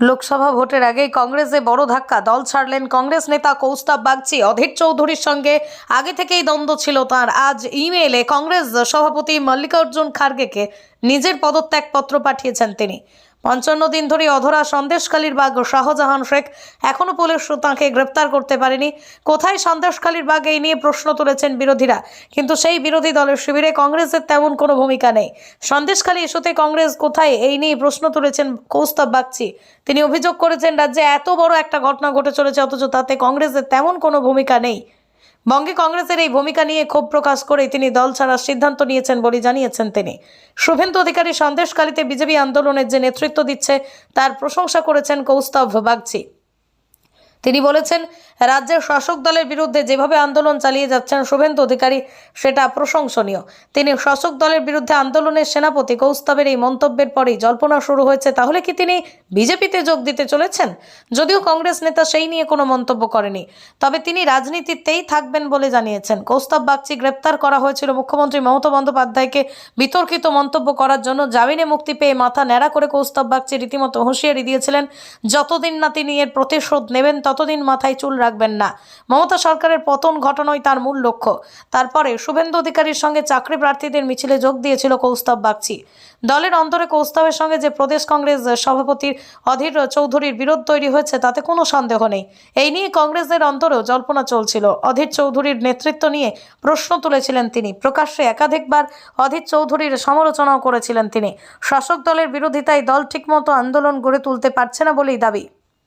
লোকসভা ভোটের আগেই কংগ্রেসে বড় ধাক্কা। দল ছাড়লেন কংগ্রেস নেতা কৌস্তাব বাগচি। অধীর চৌধুরীর সঙ্গে আগে থেকেই দ্বন্দ্ব ছিল তার। আজ ইমেইলে কংগ্রেস সভাপতি মল্লিকার্জুন খার্গেকে নিজের পদত্যাগপত্র পাঠিয়েছেন তিনি। পঞ্চান্ন দিন ধরে অধরা সন্দেশখালীর বাঘ শাহজাহান শেখ এখনও পুলিশ তাঁকে গ্রেপ্তার করতে পারেনি। কোথায় সন্দেশখালীর বাঘ এই নিয়ে প্রশ্ন তুলেছেন বিরোধীরা? কিন্তু সেই বিরোধী দলের শিবিরে কংগ্রেসের তেমন কোনো ভূমিকা নেই। সন্দেশখালী ইস্যুতে কংগ্রেস কোথায় এই নিয়ে প্রশ্ন তুলেছেন কৌস্তব বাগচি। তিনি অভিযোগ করেছেন, রাজ্যে এত বড় একটা ঘটনা ঘটে চলেছে, অথচ তাতে কংগ্রেসের তেমন কোনো ভূমিকা নেই। বঙ্গে কংগ্রেসের এই ভূমিকা নিয়ে ক্ষোভ প্রকাশ করে তিনি দল ছাড়ার সিদ্ধান্ত নিয়েছেন বলে জানিয়েছেন তিনি। শুভেন্দু অধিকারী সন্দেশকালীতে বিজেপি আন্দোলনের যে নেতৃত্ব দিচ্ছে, তার প্রশংসা করেছেন কৌস্তভ বাগচি তিনি বলেছেন, রাজ্যের শাসক দলের বিরুদ্ধে যেভাবে আন্দোলন চালিয়ে যাচ্ছেন শুভেন্দু অধিকারী, সেটা প্রশংসনীয়। তিনি শাসক দলের বিরুদ্ধে আন্দোলনের সেনাপতি কৌস্তবের এই মন্তব্যের পরেই জল্পনা শুরু হয়েছে। তাহলে কি তিনি বিজেপিতে যোগ দিতে চলেছেন? যদিও কংগ্রেস নেতা সেই নিয়ে কোনো মন্তব্য করেনি, তবে তিনি রাজনীতিতেই থাকবেন বলে জানিয়েছেন। কৌস্তব বাগচি গ্রেপ্তার করা হয়েছিল মুখ্যমন্ত্রী মমতা বন্দ্যোপাধ্যায়কে। বিতর্কিত মন্তব্য করার জন্য জামিনে মুক্তি পেয়ে মাথা ন্যাড়া করে কৌস্তব বাগচি রীতিমতো হুঁশিয়ারি দিয়েছিলেন। যতদিন না তিনি এর প্রতিশোধ নেবেন ততদিন মাথায় চুল রাখবেন না। মমতা সরকারের পতন ঘটানোই তার মূল লক্ষ্য। তারপরে শুভেন্দু অধিকারীর সঙ্গে চাকরি প্রার্থীদের মিছিলে যোগ দিয়েছিল কৌস্তব বাগচি। দলের অন্তরে কৌস্তবের সঙ্গে যে প্রদেশ কংগ্রেস সভাপতির অধীর চৌধুরীর বিরোধ তৈরি হয়েছে, তাতে কোনো সন্দেহ নেই। এই নিয়ে কংগ্রেসের অন্তরেও জল্পনা চলছিল। অধীর চৌধুরীর নেতৃত্ব নিয়ে প্রশ্ন তুলেছিলেন তিনি। প্রকাশ্যে একাধিকবার অধীর চৌধুরীর সমালোচনাও করেছিলেন তিনি। শাসক দলের বিরোধিতায় দল ঠিকমতো আন্দোলন গড়ে তুলতে পারছে না বলেই দাবি।